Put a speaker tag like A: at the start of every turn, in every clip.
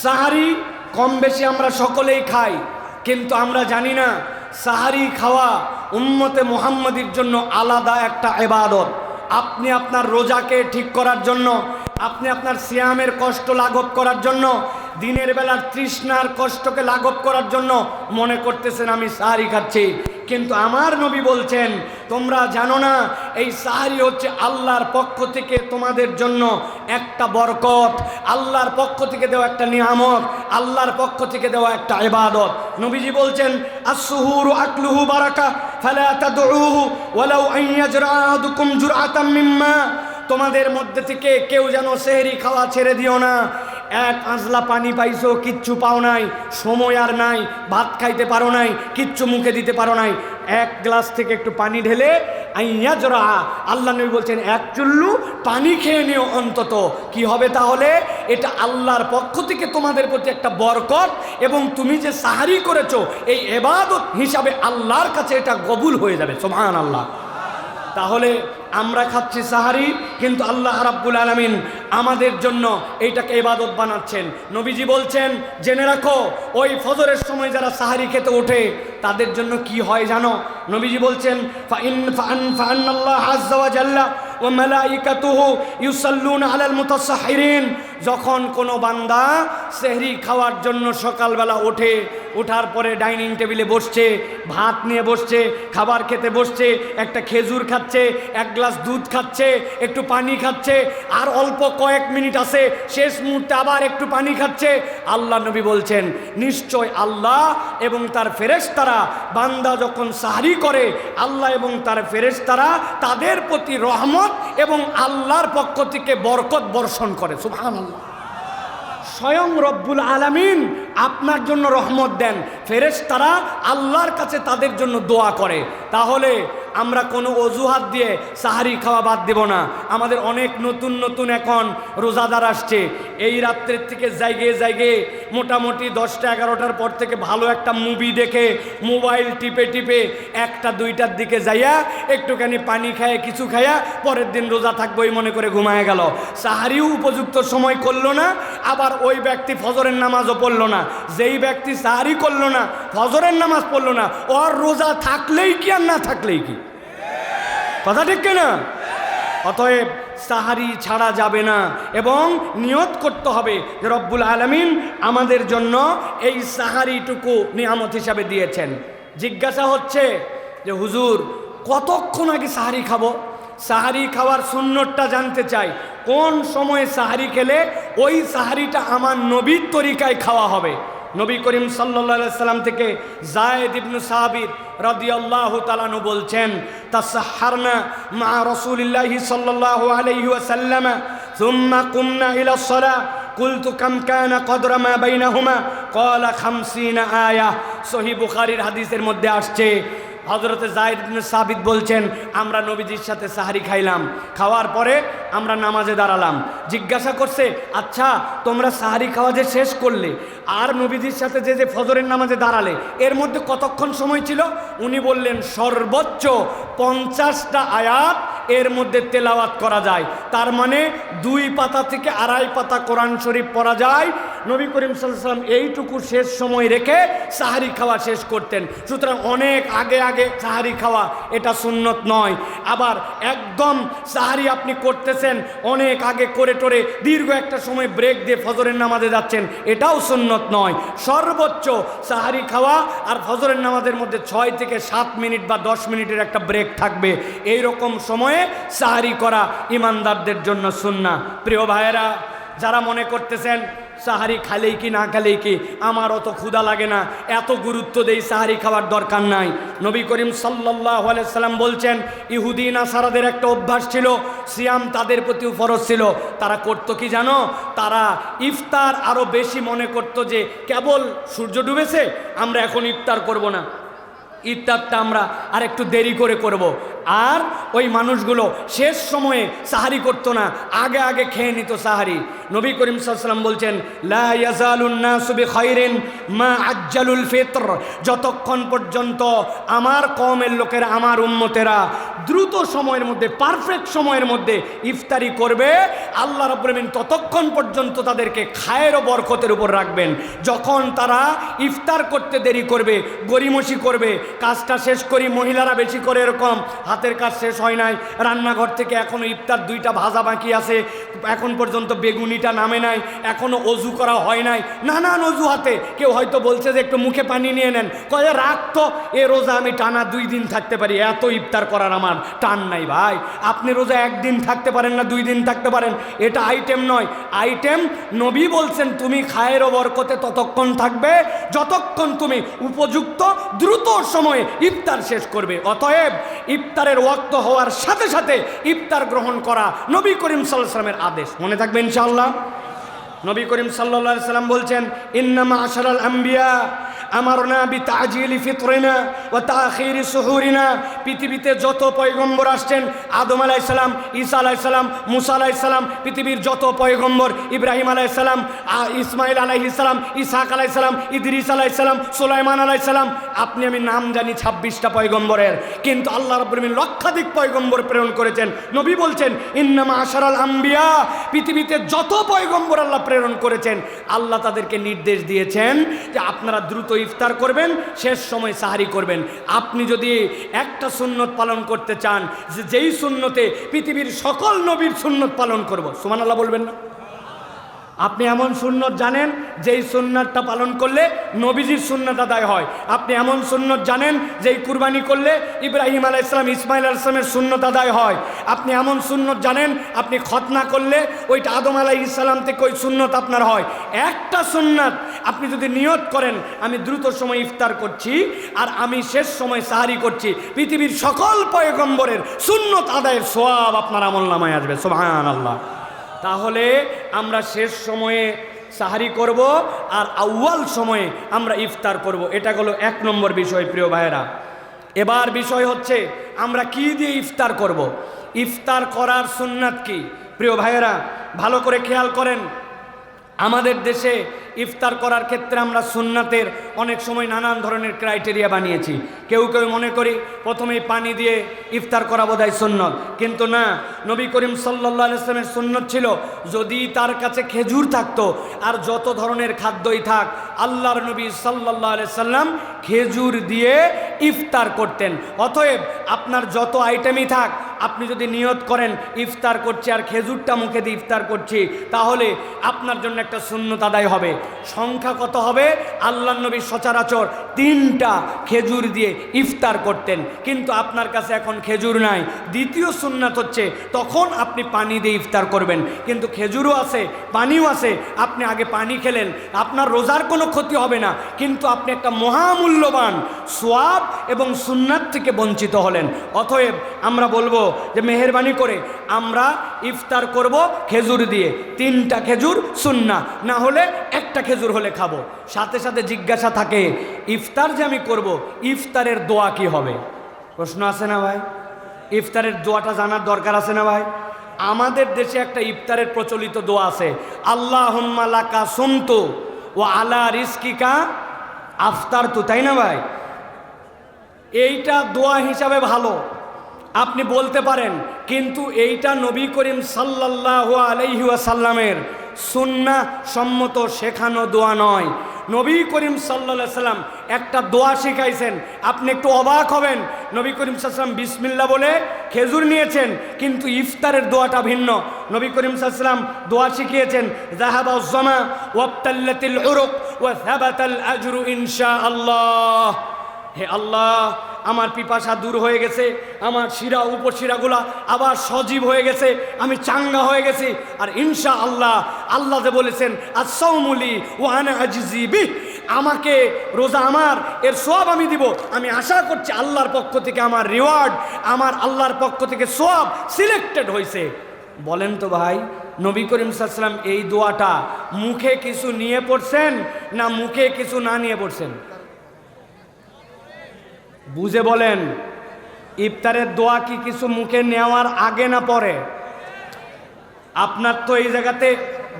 A: সাহারি কম বেশি আমরা সকলেই খাই, কিন্তু আমরা জানি না সাহারি খাওয়া উম্মতে মুহাম্মাদির জন্য আলাদা একটা এবাদত আপনি আপনার রোজাকে ঠিক করার জন্য, আপনি আপনার সিয়ামের কষ্ট লাঘব করার জন্য, দিনের বেলার তৃষ্ণার কষ্টকে লাঘব করার জন্য মনে করতেছেন, আমি সাহারি খাচ্ছি। কিন্তু আমার নবী বলছেন, তোমরা জানো না, এই সাহারি হচ্ছে আল্লাহর পক্ষ থেকে তোমাদের জন্য একটা বরকত। আল্লাহর পক্ষ থেকে দেওয়া একটা নিয়ামত, আল্লাহর পক্ষ থেকে দেওয়া একটা ইবাদত। নবীজি বলছেন আসুহুর আকলুহু বারাকা, ফালা তাদউহু ওয়ালাউ আন ইয়াজরা মিম্মা। তোমাদের মধ্যে থেকে কেউ যেন সেহরি খাওয়া ছেড়ে দিও না। এক আঁচলা পানি পাইছো, কিচ্ছু পাও নাই, সময় আর নাই, ভাত খাইতে পারো নাই, কিচ্ছু মুখে দিতে পারো নাই। এক গ্লাস থেকে একটু পানি ঢেলে আইয়া জোড়া আল্লাহ নবী বলছেন, এক চুল্লু পানি খেয়ে নিও অন্তত। কি হবে তাহলে? এটা আল্লাহর পক্ষ থেকে তোমাদের প্রতি একটা বরকত এবং তুমি যে সাহারি করেছ, এই এবাদত হিসাবে আল্লাহর কাছে এটা কবুল হয়ে যাবে। সোমান আল্লাহ তাহলে আমরা খাচ্ছি সাহারি কিন্তু আল্লাহ রাব্বুল আলমিন আমাদের জন্য এইটাকে ইবাদত বানাচ্ছেন। নবীজি বলছেন, জেনে রাখো, ওই ফজরের সময় যারা সাহারি খেতে ওঠে, তাদের জন্য কি হয় জানো? নবীজি বলছেন, ফাইন ফান আল্লাহ যখন কোনো বান্দা সেহরি খাওয়ার জন্য সকালবেলা ওঠে, ওঠার পরে ডাইনিং টেবিলে বসছে, ভাত নিয়ে বসছে, খাবার খেতে বসছে, একটা খেজুর খাচ্ছে, এক গ্লাস দুধ খাচ্ছে, একটু পানি খাচ্ছে, আর অল্প কয়েক মিনিট আছে, শেষ মুহূর্তে আবার একটু পানি খাচ্ছে। আল্লাহ নবী বলছেন, নিশ্চয় আল্লাহ এবং তার ফেরেশতারা বান্দা যখন সাহারি করে, আল্লাহ এবং তার ফেরেশতারা তাদের প্রতি রহমত এবং আল্লাহর পক্ষ থেকে বরকত বর্ষণ করে। সুবহান আল্লাহ স্বয়ং রব্বুল আলামিন আপনার জন্য রহমত দেন। ফেরেশ তারা আল্লাহর কাছে তাদের জন্য দোয়া করে। তাহলে আমরা কোনো অজুহাত দিয়ে সাহারি খাওয়া বাদ দেব না। আমাদের অনেক নতুন নতুন এখন রোজাদার আসছে। এই রাত্রের থেকে জায়গায় জায়গায় মোটামুটি দশটা এগারোটার পর থেকে ভালো একটা মুভি দেখে, মোবাইল টিপে টিপে একটা দুইটার দিকে যাইয়া একটুখানি পানি খায় কিছু খায়া পরের দিন রোজা থাকব এই মনে করে ঘুমায় গেল। সাহারিও উপযুক্ত সময় করল না, আবার ওই ব্যক্তি ফজরের নামাজও পড়ল না। যেই ব্যক্তি সাহারি করল না, ফজরের নামাজ পড়ল না, ওর রোজা থাকলেই কি আর না থাকলেই কি? কথা ঠিক না অতএব সাহারি ছাড়া যাবে না এবং নিয়ত করতে হবে যে রব্বুল আলমিন আমাদের জন্য এই সাহারিটুকু নিয়ামত হিসাবে দিয়েছেন। জিজ্ঞাসা হচ্ছে যে, হুজুর, কতক্ষণ আগে সাহারি খাব? সাহারি খাওয়ার সুন্নতটা জানতে চাই। কোন সময়ে সাহারি খেলে ওই সাহারিটা আমার নবীর তরিকায় খাওয়া হবে? নবী করিম সাল্লা সাল্লাম থেকে জায়দ ইবনু সাহাবির রাদিয়াল্লাহু তালানু বলছেন তাসাহারনা মা রসুলিল্লাহি সাল্লাল্লাহু আলাইহি ওয়াসাল্লাম ثم قمنا إلى الصلاة قلت كم كان قدر ما بينهما قال خمسين آية সহি বুখারীর হাদিসের মধ্যে আসছে হজরতে জাহিদ সাবিদ বলছেন, আমরা নবীজির সাথে সাহারি খাইলাম। খাওয়ার পরে আমরা নামাজে দাঁড়ালাম। জিজ্ঞাসা করছে আচ্ছা তোমরা সাহারি খাওয়া যে শেষ করলে, আর নবীজির সাথে যে যে ফজরের নামাজে দাঁড়ালে, এর মধ্যে কতক্ষণ সময় ছিল? উনি বললেন, সর্বোচ্চ পঞ্চাশটা আয়াত এর মধ্যে তেলাওয়াত করা যায়। তার মানে দুই পাতা থেকে আড়াই পাতা কোরআন শরীফ পড়া যায় নবী করিম সাল্লাম এইটুকু শেষ সময় রেখে সাহারি খাওয়া শেষ করতেন। সুতরাং অনেক আগে আগে সাহারি খাওয়া এটা সুন্নত নয়। আবার একদম সাহারি আপনি করতেছেন, অনেক আগে করে টোরে দীর্ঘ একটা সময় ব্রেক দিয়ে ফজরের নামাজে যাচ্ছেন, এটাও সুন্নত নয়। সর্বোচ্চ সাহারি খাওয়া আর ফজরের নামাজের মধ্যে ছয় থেকে সাত মিনিট বা দশ মিনিটের একটা ব্রেক থাকবে। এই রকম সময়ে সাহারি করা ইমানদারদের জন্য সুন্না প্রিয় ভাইয়েরা, যারা মনে করতেছেন সাহারি খালেই কি না খালেই কি? আমার অত ক্ষুধা লাগে না। এত গুরুত্ব দেই সাহারি খাওয়ার দরকার নাই। নবী করিম সাল্লাহ সাল্লাম বলছেন ইহুদিন আসারাদের একটা অভ্যাস ছিল, সিয়াম তাদের প্রতি ফরজ ছিল। তারা করত কি জানো? তারা ইফতার আরও বেশি মনে করত যে, কেবল সূর্য ডুবেছে, আমরা এখন ইফতার করব না। ইফতারটা আমরা আর একটু দেরি করে করব। আর ওই মানুষগুলো শেষ সময়ে সাহারি করতো না, আগে আগে খেয়ে নিত সাহারি। নবী করিম সাল্লাম বলছেন, লা ইয়াজালুন্নাসুবি খৈরিন মা আজ্জালুল ফিত্র। যতক্ষণ পর্যন্ত আমার কমের লোকেরা, আমার উম্মতেরা দ্রুত সময়ের মধ্যে পারফেক্ট সময়ের মধ্যে ইফতারি করবে, আল্লাহ রব্রমিন ততক্ষণ পর্যন্ত তাদেরকে খায়ের ও বরকতের উপর রাখবেন। যখন তারা ইফতার করতে দেরি করবে গরিমসি করবে কাজটা শেষ করি, মহিলারা বেশি করে এরকম। হাতের কাজ শেষ হয় নাই। রান্নাঘর থেকে এখনও ইফতার দুইটা ভাজা বাকি আছে। এখন পর্যন্ত বেগুনিটা নামে নাই। এখনও অজু করা হয় নাই। নানান অজুহাতে কেউ হয়তো বলছে যে একটু মুখে পানি নিয়ে নেন। কয়ে রাখতো এ রোজা আমি টানা দুই দিন থাকতে পারি। এত ইফতার করার আমার টান নাই ভাই। আপনি রোজা একদিন থাকতে পারেন না, দুই দিন থাকতে পারেন। এটা আইটেম নয়। আইটেম নবী বলছেন, তুমি খায়ের বরকতে ততক্ষণ থাকবে, যতক্ষণ তুমি উপযুক্ত, দ্রুত সময়ে ইফতার শেষ করবে। অতএব ইফতারের ওয়াক্ত হওয়ার সাথে সাথে ইফতার গ্রহণ করা নবী করিম সাল্লামের আদেশ। মনে থাকবে ইনশাআল্লাহ? নবী করিম সাল্লা সাল্লাম বলছেন, ইন্নামা আশারাল আম্বিয়া। আমার না বি তাজিলি ফিতরিনা ও তাখিরি সুহুরিনা পৃথিবীতে যত পয়গম্বর আসছেন, আদম আলাইসালাম ঈসা আলাইসালাম মুসা আলাইসালাম পৃথিবীর যত পয়গম্বর, ইব্রাহিম আলাইসালাম ইসমাইল আলাইহিসালাম ইসাক আলাইসালাম ইদরিস আলাইসালাম সুলাইমান আলাইসালাম আপনি আমি নাম জানি ছাব্বিশটা পয়গম্বরের। কিন্তু আল্লাহ রব্বুল লক্ষাধিক পয়গম্বর প্রেরণ করেছেন। নবী বলছেন, ইন্নামা আশারাল আম্বিয়া পৃথিবীতে যত পয়গম্বর আল্লাহ প্রেরণ করেছেন, আল্লাহ তাদেরকে নির্দেশ দিয়েছেন যে আপনারা দ্রুত ইফতার করবেন, শেষ সময় সাহারি করবেন। আপনি যদি একটা সুন্নত পালন করতে চান যেই সুন্নতে পৃথিবীর সকল নবীর সুন্নত পালন করব সুমান আল্লাহ বলবেন না? আপনি এমন সুন্নত জানেন যেই সুন্নতটা পালন করলে নবীজির সুন্নত আদায় হয়। আপনি এমন সুন্নত জানেন যেই কুরবানি করলে ইব্রাহিম আলাহ ইসলাম ইসমাইল আলাহ ইসলামের সুন্নত আদায় হয়। আপনি এমন সুন্নত জানেন, আপনি খতনা করলে ওইটা আদম আলাহ ইসলাম থেকে ওই সুন্নত আপনার হয়। একটা সুন্নত আপনি যদি নিয়ত করেন, আমি দ্রুত সময় ইফতার করছি আর আমি শেষ সময় সাহারি করছি। পৃথিবীর সকল পয়গম্বরের সুন্নত আদায়ের সোয়াব আপনার আমল নামায় আসবে। সোহান আল্লাহ তাহলে আমরা শেষ সময়ে সাহারি করব আর আউয়াল সময়ে আমরা ইফতার করব। এটা হলো এক নম্বর বিষয়, প্রিয় ভাইয়েরা। এবার বিষয় হচ্ছে, আমরা কি দিয়ে ইফতার করব। ইফতার করার সুন্নাত কি? প্রিয় ভাইয়েরা, ভালো করে খেয়াল করেন। আমাদের দেশে ইফতার করার ক্ষেত্রে আমরা সুন্নাতের অনেক সময় নানান ধরনের ক্রাইটেরিয়া বানিয়েছি। কেউ কেউ মনে করি প্রথমেই পানি দিয়ে ইফতার করা বোধহয় সুন্নত। কিন্তু না, নবী করিম সাল্লা ইসলামের সুন্নত ছিল যদি তার কাছে খেজুর থাকতো আর যত ধরনের খাদ্যই থাক, আল্লাহর নবী সাল্লাহ সাল্লাম খেজুর দিয়ে ইফতার করতেন। অতএব আপনার যত আইটেমই থাক আপনি যদি নিয়ত করেন, ইফতার করছি আর খেজুরটা মুখে দিয়ে ইফতার করছি, তাহলে আপনার জন্য একটা শূন্যত আদায় হবে। সংখ্যা কত হবে? আল্লাহ নবী সচরাচর তিনটা খেজুর দিয়ে ইফতার করতেন, কিন্তু আপনার কাছে এখন খেজুর নাই। দ্বিতীয় সুন্নাত হচ্ছে, তখন আপনি পানি দিয়ে ইফতার করবেন। কিন্তু খেজুরও আছে, পানিও আছে, আপনি আগে পানি খেলেন, আপনার রোজার কোনো ক্ষতি হবে না, কিন্তু আপনি একটা মহামূল্যবান সোয়াব এবং সুন্নাত থেকে বঞ্চিত হলেন। অতএব আমরা বলব যে মেহরবানি করে আমরা ইফতার করব খেজুর দিয়ে। তিনটা খেজুর সুন্না না হলে একটা খেজুর হলে খাব। সাথে সাথে জিজ্ঞাসা থাকে, ইফতার যে আমি করব, ইফতারের দোয়া কি হবে? প্রশ্ন আছে না ভাই? ইফতারের দোয়াটা জানার দরকার আছে না ভাই? আমাদের দেশে একটা ইফতারের প্রচলিত দোয়া আছে আল্লাহ হুম্মালাকা সুমতু ও আলা রিস্কিকা আফতার তু তাই না ভাই? এইটা দোয়া হিসাবে ভালো। আপনি বলতে পারেন, কিন্তু এইটা নবী করিম সাল্লাহ আলাইহাসাল্লামের সুন্না সম্মত শেখানো দোয়া নয়। নবী করিম সাল্লা সাল্লাম একটা দোয়া শিখাইছেন। আপনি একটু অবাক হবেন, নবী করিম সাল্লাম বিসমিল্লা বলে খেজুর নিয়েছেন, কিন্তু ইফতারের দোয়াটা ভিন্ন। নবী করিম সাল্লাম দোয়া শিখিয়েছেন জাহাবা উজ্জামা ওয়াক্তাল্লাতিল উরুক ওয়া আজরু ইনশা আল্লাহ হে আল্লাহ আমার পিপাসা দূর হয়ে গেছে, আমার শিরা, উপশিরাগুলা আবার সজীব হয়ে গেছে, আমি চাঙ্গা হয়ে গেছি। আর ইনশা আল্লাহ আল্লাহ যে বলেছেন আসৌমুলি ও আনা আজিবি আমাকে রোজা আমার, এর সব আমি দিব। আমি আশা করছি আল্লাহর পক্ষ থেকে আমার রিওয়ার্ড, আমার আল্লাহর পক্ষ থেকে সব সিলেক্টেড হয়েছে বলেন তো ভাই, নবী করিম সাল্লাম এই দোয়াটা মুখে কিছু নিয়ে পড়ছেন না মুখে কিছু না নিয়ে পড়ছেন? বুঝে বলেন, ইফতারের দোয়া কি কিছু মুখে নেওয়ার আগে না পরে? আপনার তো এই জায়গাতে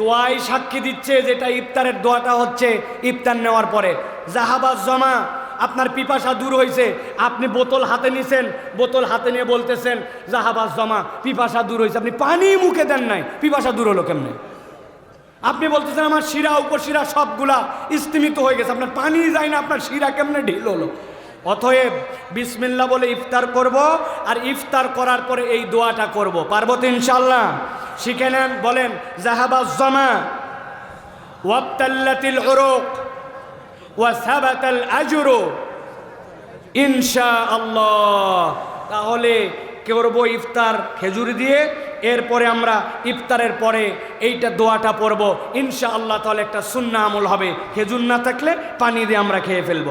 A: দোয়াই সাক্ষী দিচ্ছে যেটা ইফতারের দোয়াটা হচ্ছে ইফতার নেওয়ার পরে। জাহাবাজ জমা, আপনার পিপাসা দূর হয়েছে আপনি বোতল হাতে নিছেন, বোতল হাতে নিয়ে বলতেছেন জাহাবাজ জমা, পিপাসা দূর হয়েছে আপনি পানি মুখে দেন নাই, পিপাসা দূর হলো কেমনে? আপনি বলতেছেন আমার শিরা, উপশিরা সবগুলা স্তিমিত হয়ে গেছে, আপনার পানি যায় না, আপনার শিরা কেমনে ঢিল হলো? অতএব বিসমিল্লা বলে ইফতার করব আর ইফতার করার পরে এই দোয়াটা করব। পারব তো ইনশাল্লাহ শিখে নেন, বলেন জাহাবাজ জমা, ওয়াবতাল্লাতিল উরুক, ওয়া সাবাতাল আজরু ইনশা আল্লাহ তাহলে করব ইফতার খেজুর দিয়ে, এরপরে আমরা ইফতারের পরে এইটা দোয়াটা পড়ব। ইনশা আল্লাহ তাহলে একটা সুন্না আমল হবে। খেজুর না থাকলে পানি দিয়ে আমরা খেয়ে ফেলব।